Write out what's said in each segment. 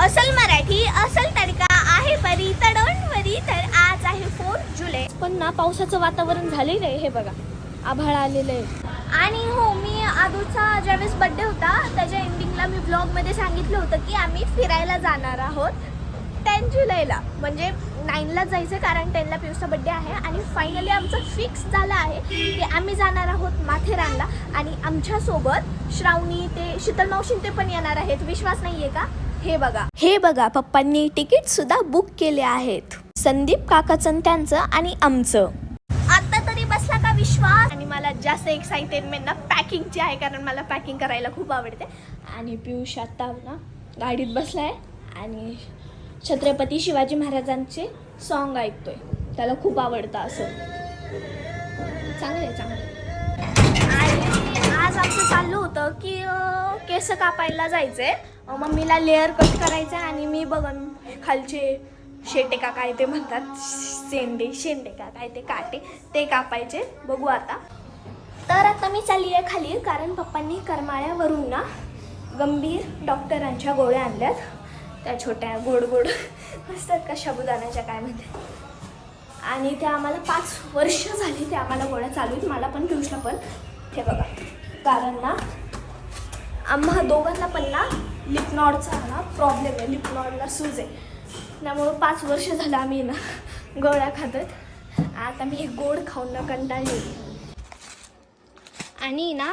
असल मराठी असल तडका आहे परी तडवणवरी तर आज आहे फोर जुलै. पण ना पावसाचं वातावरण झालेलं आहे हे बघा. आभाळ आलेलं. आहे आणि हो मी आदूचा ज्यावेळेस बड्डे होता त्याच्या एंडिंगला मी ब्लॉगमध्ये सांगितलं होतं की आम्ही फिरायला जाणार आहोत टेन जुलैला. म्हणजे नाईनला जायचं कारण टेनला पियुसचा बड्डे आहे. आणि फायनली आमचं फिक्स झालं आहे की आम्ही जाणार आहोत माथेरानला. आणि आमच्यासोबत श्रावणी ते शीतल मावशी ते पण येणार आहेत. विश्वास नाहीये का? हे बघा. हे बघा पप्पांनी तिकीट सुद्धा बुक केले आहेत. संदीप काकाचं त्यांचं आणि आमचं. आता तरी बसला का विश्वास? आणि मला जास्त एक्साइटेडमेंट ना पॅकिंगची आहे कारण मला पॅकिंग करायला खूप आवडते. आणि पियुष आता ना गाडीत बसलाय. आणि छत्रपती शिवाजी महाराजांचे सॉन्ग ऐकतोय. त्याला खूप आवडतं असं. चांगलं आहे चांगलं आहे. आणि आज आमचं चाललं होतं की अं, केस कापायला जायचंय. अं, मम्मीला लेअर कट करायचं आहे आणि मी बघन खालचे शेटे का काय ते म्हणतात. शेंडे शेंडे का काय ते काटे ते कापायचे. बघू आता. तर आता मी चालली आहे खाली कारण पप्पांनी करमाळ्यावरून ना गंभीर डॉक्टरांच्या गोळ्या आणल्यात. त्या छोट्या गोड गोड असतात का साबुदाण्याच्या काय म्हणते आणि त्या आम्हाला पाच वर्ष झाली त्या आम्हाला गोळ्या चालू आहेत. मला पण पियुषला पण. हे बघा. कारण ना आम्हा दोघांना पण ना लिपनॉडचा ना प्रॉब्लेम आहे. लिपनॉडला सूज आहे. त्यामुळं पाच वर्ष झालं आम्ही ना गोळ्या खातात आता मी हे गोड खाऊन ना कंटाळली आणि ना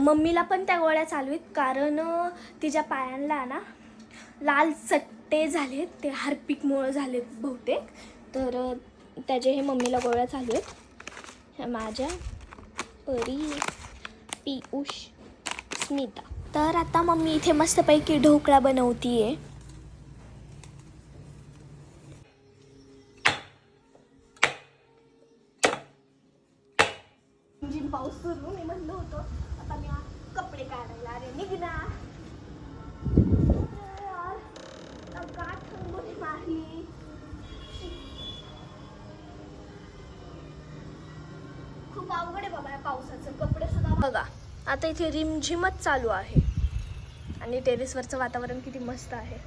मम्मीला पण त्या गोळ्या चालू आहेत. कारण तिच्या पायांना ना लाल चट्टे झालेत. ते हार्पिकमुळं झालेत बहुतेक. तर त्याचे हे मम्मीला गोळ्या चालू आहेत. माझ्या परी पियुष स्मिता. तर आता मम्मी इथे मस्तपैकी ढोकळा बनवतीये. पाऊस सुरू मी म्हणलं होतं आता मी आ- कपडे काढायला अरे निघणार. खूप अवघड आहे बाबा या पावसाचं. कपडे सुद्धा बघा. आता इथे रिमझिमच चालू आहे. आणि टेरेसवरचं वातावरण किती मस्त आहे.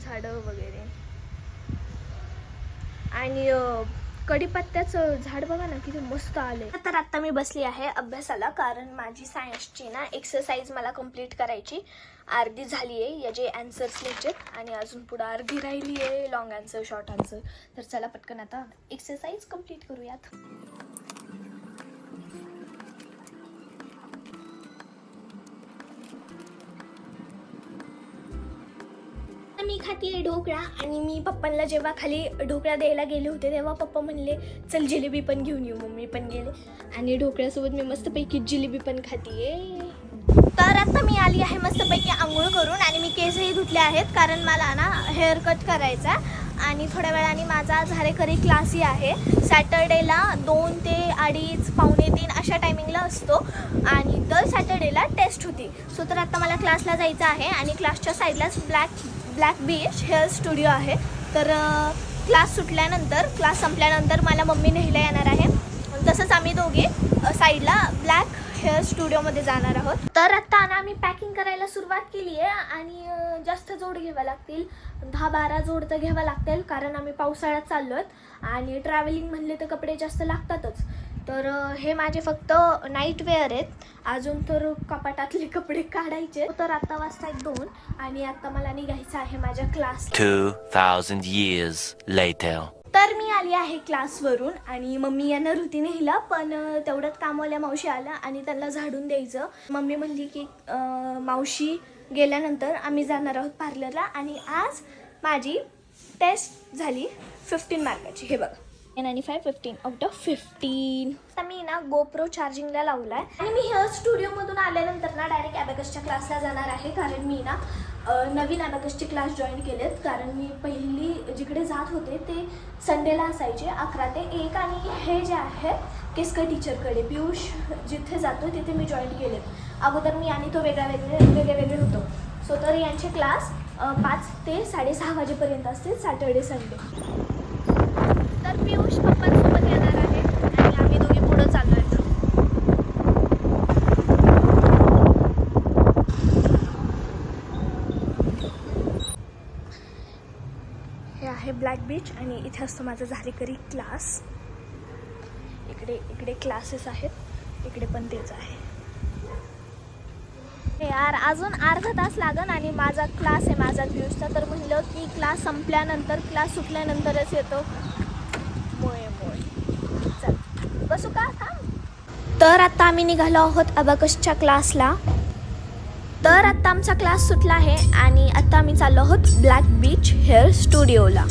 झाडं वगैरे. आणि कढीपत्त्याचं झाड बघा ना किती मस्त आले तर आत्ता मी बसली आहे अभ्यासाला कारण माझी सायन्सची ना एक्सरसाइज मला कंप्लीट करायची. अर्धी झाली आहे याचे अँसर्स लिहायचे आणि अजून पुढं अर्धी राहिली आहे लॉंग आन्सर शॉर्ट आन्सर तर चला पटकन आता एक्सरसाइज कंप्लीट करूयात. खातीये ढोकळा आणि मी पप्पांना जेव्हा खाली ढोकळा द्यायला गेले होते तेव्हा पप्पा म्हणले चल जिलेबी पण घेऊन येऊ. मम्मी पण गेले. आणि ढोकळ्यासोबत मी मस्तपैकी जिलेबी पण खातीये तर आता मी आली आहे मस्तपैकी आंघोळ करून आणि मी केसही धुतले आहेत कारण मला ना हेअर कट करायचा आहे. आणि थोड्या वेळाने माझा झारेकरी क्लासही आहे. सॅटर्डेला दोन ते अडीच पावणे तीन अशा टायमिंगला असतो. आणि दर सॅटर्डेला टेस्ट होती. सो तर आता मला क्लासला जायचं आहे आणि क्लासच्या साईडलाच black black beach hair studio आहे. तर क्लास सुटल्यानंतर क्लास संपल्यानंतर मला मम्मी न्यायला येणार आहे. तसंच आम्ही दोघे साईडला ब्लॅक हेअर स्टुडिओमध्ये जाणार आहोत. तर आता ना आम्ही पॅकिंग करायला सुरुवात केली आहे आणि जास्त जोड घ्याव्या लागतील. दहा बारा जोड तर घ्याव्या लागतील कारण आम्ही पावसाळ्यात चाललो आहेत आणि ट्रॅव्हलिंग म्हणले तर कपडे जास्त लागतातच. तर हे माझे फक्त नाईट वेअर आहेत. अजून तर कपाटातले कपडे काढायचे तर आता वाजतायत दोन आणि आता मला निघायचं आहे माझ्या क्लास 2,000 years later. तर मी आली आहे क्लासवरून आणि मम्मी येणार होती नेहला पण तेवढ्यात कामवाल्या मावशी आल्या आणि त्यांना झाडून द्यायचं. मम्मी म्हणली की अं, मावशी गेल्यानंतर आम्ही जाणार आहोत पार्लरला आणि आज माझी टेस्ट झाली फिफ्टीन मार्काची. हे बघा. Ninety five fifteen out of fifteen आता मी ना गोप्रो चार्जिंगला लावला आहे आणि मी हेअर स्टुडिओमधून आल्यानंतर ना डायरेक्ट ॲबॅकसच्या क्लासला जाणार आहे कारण मी ना नवीन ॲबॅकसचे क्लास जॉईन केलेत. कारण मी पहिली जिकडे जात होते ते संडेला असायचे अकरा ते एक. आणि हे जे आहे केसकर टीचरकडे पियुष जिथे जातो तिथे मी जॉईन केलेत. अगोदर मी आणि तो वेगळा वेगळे वेगळे वेगळे होतो. सो तर यांचे क्लास पाच ते साडेसहा वाजेपर्यंत असतील सॅटर्डे संडे तर पियुष पप्पांसोबत येणार आहे आणि आम्ही दोघे पुढं चाललो आहेत आहे ब्लॅक बीच आणि इथे असतो माझा झालेकरी क्लास इकडे इकडे क्लासेस आहेत. इकडे पण तेच आहे. हे यार अजून अर्धा तास लागन आणि माझा क्लास आहे माझा व्ह्यूजचा तर म्हणलं की क्लास संपल्यानंतर क्लास सुटल्यानंतरच येतो. मोय मोय. चल. बसू का? थांब. तर आता आम्ही निघालो आहोत अबाकसच्या क्लासला तर आत्ता आमचा क्लास सुटला आहे आणि आत्ता आम्ही चाललो आहोत ब्लॅक बीच हेअर स्टुडिओला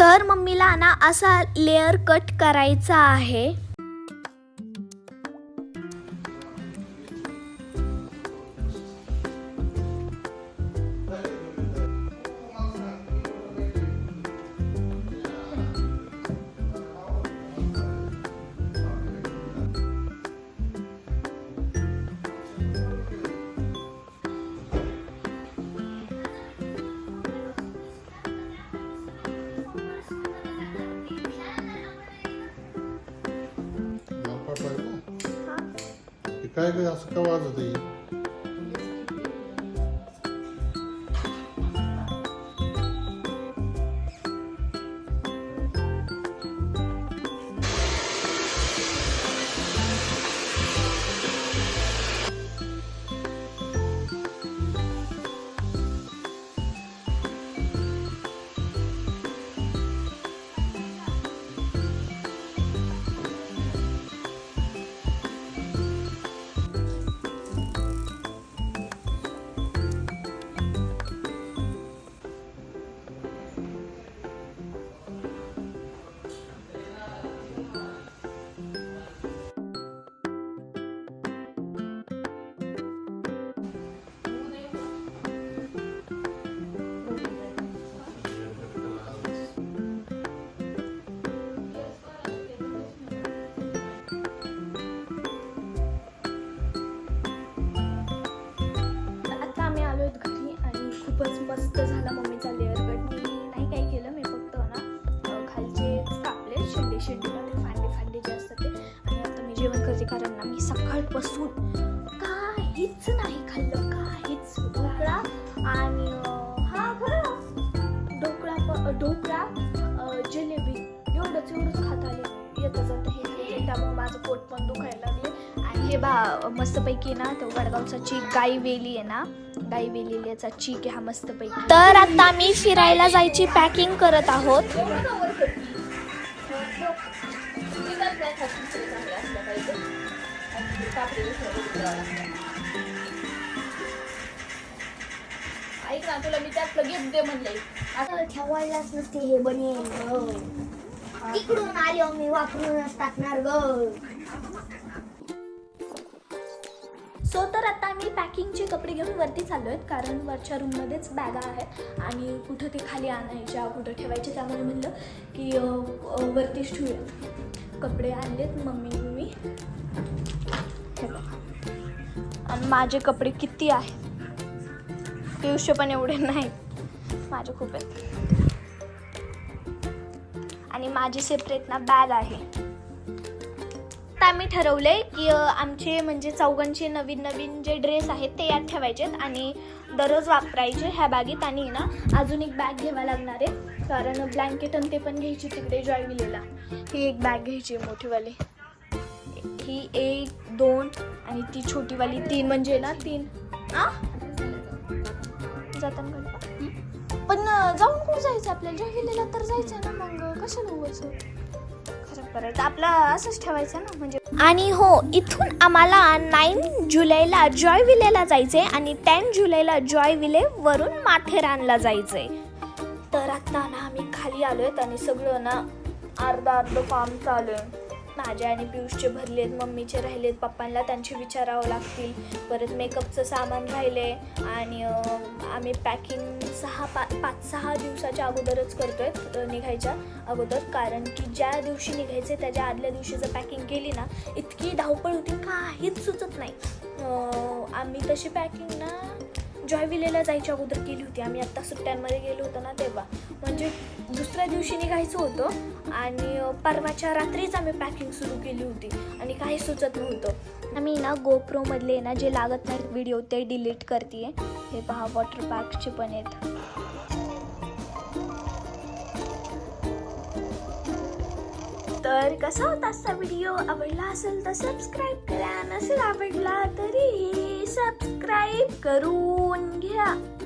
तर मम्मीला ना असा लेअर कट करायचा आहे. बायको हे काय काय असं का वाजत आहे मी कारण ना मी सकाळपासून काहीच नाही खाल्लं काहीच. ढोकळा आणि हा खरं ढोकळा ढोकळा जिलेबी एवढंच एवढंच खात आले. येतं जातं हे त्यामुळे माझं पोट पण दुखायला लागले आणि हे बा मस्तपैकी ना तो वडगावचा चीक गाई वेली आहे ना गाई वेलेल्याचा चीक आहे हा मस्तपैकी. तर आता आम्ही फिरायला जायची पॅकिंग करत आहोत. ऐक ना तुला मी त्यात गिफ्ट दे म्हणले. आता ठेवायलाच नसते हे बनेल ग इकडून आले मी वापरूनच टाकणार ग. सो तर आता आम्ही पॅकिंगचे कपडे घेऊन वरती चाललो आहेत कारण वरच्या रूममध्येच बॅगा आहेत आणि कुठं ते खाली आणायच्या कुठं ठेवायचे त्यामुळे म्हणलं की वरतीच ठेवूया. कपडे आणलेत मम्मी माझे कपडे किती आहेत? पियुष्य पण एवढे नाहीत. माझे खूप आहेत. आणि माझी सेपरेट ना बॅग आहे. तर आम्ही ठरवले की आमचे म्हणजे चौघांचे नवीन नवीन जे ड्रेस आहेत ते यात ठेवायचेत आणि दररोज वापरायचे ह्या बॅगेत आणि ना अजून एक बॅग घ्यावा लागणार आहे. कारण ब्लँकेट आणि ते पण घ्यायची तिकडे जॉयविलेला ही एक बॅग घ्यायची मोठीवाली. ही एक दोन आणि ती छोटीवाली तीन म्हणजे ना तीन. आ? जाताना पण जाऊन कुठं जायचं आपल्याला? जॉयविलेला तर जायचं ना मग. कशाला उगाच? खरं परत आपलं असंच ठेवायचं ना म्हणजे. आणि हो इथून आम्हाला नाईन जुलैला जॉय विलेला जायचंय आणि टेन जुलैला जॉय विले वरून माथेरानला जायचंय. तर आता ना आम्ही खाली आलोय आणि सगळं ना अर्धा अर्ध काम चालू आहे. माझे आणि पियुषचे भरलेत मम्मीचे राहिलेत पप्पांना त्यांचे विचारावं लागतील. परत मेकअपचं सामान राहिले आणि आम्ही पॅकिंग सहा पा पाच सहा दिवसाच्या अगोदरच करतो आहे निघायच्या अगोदर. कारण की ज्या दिवशी निघायचे त्याच्या आदल्या दिवशी जर पॅकिंग केली ना इतकी धावपळ होती काहीच सुचत नाही. आम्ही तशी पॅकिंग ना जॉयविलेला जायच्या अगोदर केली होती. आम्ही आत्ता सुट्ट्यांमध्ये गेलो होतो ना तेव्हा. म्हणजे दुसऱ्या दिवशी निघायचं होतं आणि परवाच्या रात्रीच आम्ही पॅकिंग सुरू केली होती आणि काही सुचत नव्हतं. आम्ही ना गोप्रोमधले ना जे लागत नाहीत व्हिडिओ ते डिलीट करते हे पहा वॉटर पार्कचे पण आहेत. तर कसा होता आजचा व्हिडिओ आवडला असेल तर सबस्क्राईब करा. नसेल आवडला तरी सबस्क्राईब करून घ्या.